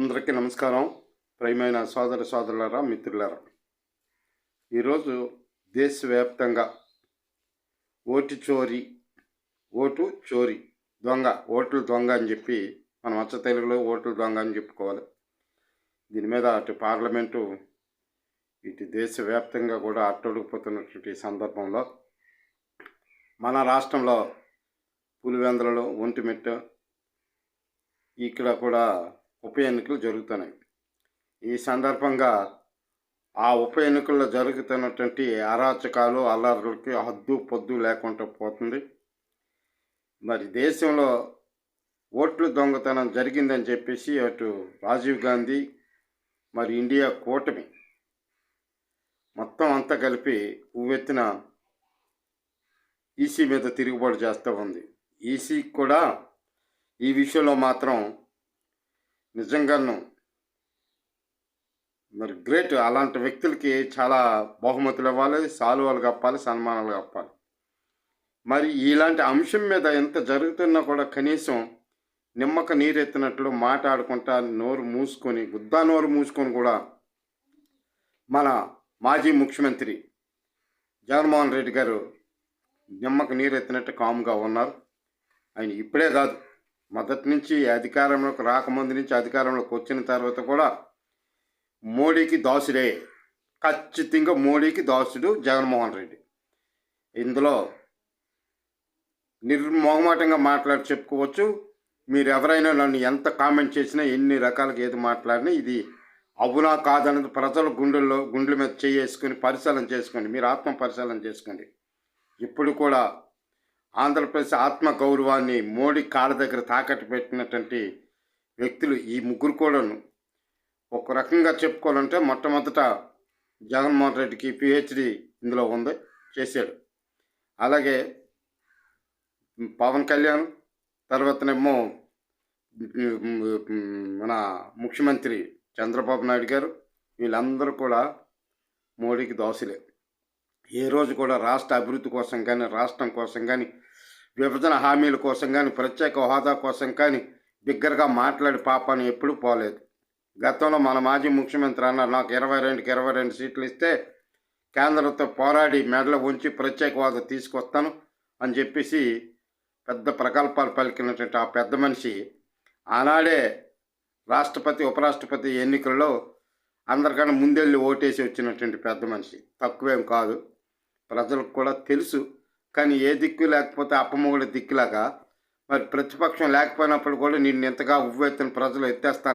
అందరికీ నమస్కారం. ప్రియమైన సోదర సోదరులారా మిత్రులారా. ఈరోజు దేశవ్యాప్తంగా ఓటు చోరీ ఓటు చోరీ దొంగ ఓట్లు దొంగ అని చెప్పి మనం అచ్చ తెలుగులో ఓట్లు దొంగ అని చెప్పుకోవాలి. దీని మీద అటు పార్లమెంటు ఇటు దేశవ్యాప్తంగా కూడా అట్టడుగుపోతున్నటువంటి సందర్భంలో మన రాష్ట్రంలో పులివెందులలో ఒంటిమిట్ట ఇక్కడ కూడా ఉప ఎన్నికలు జరుగుతున్నాయి. ఈ సందర్భంగా ఆ ఉప ఎన్నికల్లో జరుగుతున్నటువంటి అరాచకాలు అల్లర్లకి హద్దు పొద్దు లేకుండా పోతుంది. మరి దేశంలో ఓట్లు దొంగతనం జరిగిందని చెప్పేసి అటు రాజీవ్ గాంధీ మరి ఇండియా కూటమి మొత్తం అంతా కలిపి ఉవ్వెత్తిన ఈసీ మీద తిరుగుబాటు చేస్తూ ఉంది. ఈసీ కూడా ఈ విషయంలో మాత్రం నిజంగాను మరి గ్రేట్ అలాంటి వ్యక్తులకి చాలా బహుమతులు ఇవ్వాలి సాలువాలు కప్పాలి సన్మానాలు కప్పాలి. మరి ఇలాంటి అంశం మీద ఎంత జరుగుతున్నా కూడా కనీసం నిమ్మక నీరెత్తినట్లు మాట్లాడుకుంటా నోరు మూసుకొని గుద్దా నోరు మూసుకొని కూడా మన మాజీ ముఖ్యమంత్రి జగన్మోహన్ రెడ్డి గారు నిమ్మక నీరెత్తినట్టు కామ్గా ఉన్నారు. ఆయన ఇప్పుడే కాదు మొదటి నుంచి అధికారంలోకి రాకముందు నుంచి అధికారంలోకి వచ్చిన తర్వాత కూడా మోడీకి దాసుడే. ఖచ్చితంగా మోడీకి దాసుడు జగన్మోహన్ రెడ్డి. ఇందులో నిర్మోహమాటంగా మాట్లాడి చెప్పుకోవచ్చు. మీరు ఎవరైనా నన్ను ఎంత కామెంట్ చేసినా ఎన్ని రకాలుగా ఏది మాట్లాడినా ఇది అవునా కాదన్నది ప్రజల గుండెల్లో గుండెల మీద చేసుకొని పరిశీలన చేసుకోండి. మీరు ఆత్మ పరిశీలన చేసుకోండి. ఇప్పుడు కూడా ఆంధ్రప్రదేశ్ ఆత్మ గౌరవాన్ని మోడీ కాళ్ళ దగ్గర తాకట్టు పెట్టినటువంటి వ్యక్తులు ఈ ముగ్గురు కూడాను. ఒక రకంగా చెప్పుకోవాలంటే మొట్టమొదట జగన్మోహన్ రెడ్డికి పిహెచ్డి ఇందులో ఉంది చేశాడు. అలాగే పవన్ కళ్యాణ్ తర్వాతనేమో మన ముఖ్యమంత్రి చంద్రబాబు నాయుడు గారు వీళ్ళందరూ కూడా మోడీకి దోశలే ఏ రోజు కూడా రాష్ట్ర అభివృద్ధి కోసం కానీ రాష్ట్రం కోసం కానీ విభజన హామీల కోసం కానీ ప్రత్యేక హోదా కోసం కానీ బిగ్గరగా మాట్లాడి పాపాన్ని ఎప్పుడూ పోలేదు. గతంలో మన మాజీ ముఖ్యమంత్రి అన్నారు నాకు ఇరవై రెండుకి ఇరవై రెండు సీట్లు ఇస్తే కేంద్రంతో పోరాడి మెడలు ఉంచి ప్రత్యేక హోదా తీసుకొస్తాను అని చెప్పేసి పెద్ద ప్రకల్పాలు పలికినటువంటి ఆ పెద్ద మనిషి ఆనాడే రాష్ట్రపతి ఉపరాష్ట్రపతి ఎన్నికల్లో అందరికన్నా ముందెళ్ళి ఓటేసి వచ్చినటువంటి పెద్ద మనిషి. తక్కువేం కాదు. ప్రజలకు కూడా తెలుసు. కానీ ఏ దిక్కు లేకపోతే అప్పమ్మగుడి దిక్కులాగా. మరి ప్రతిపక్షం లేకపోయినప్పుడు కూడా నిన్ను ఎంతగా ఉవ్వెత్తిన ప్రజలు ఎత్తేస్తారు.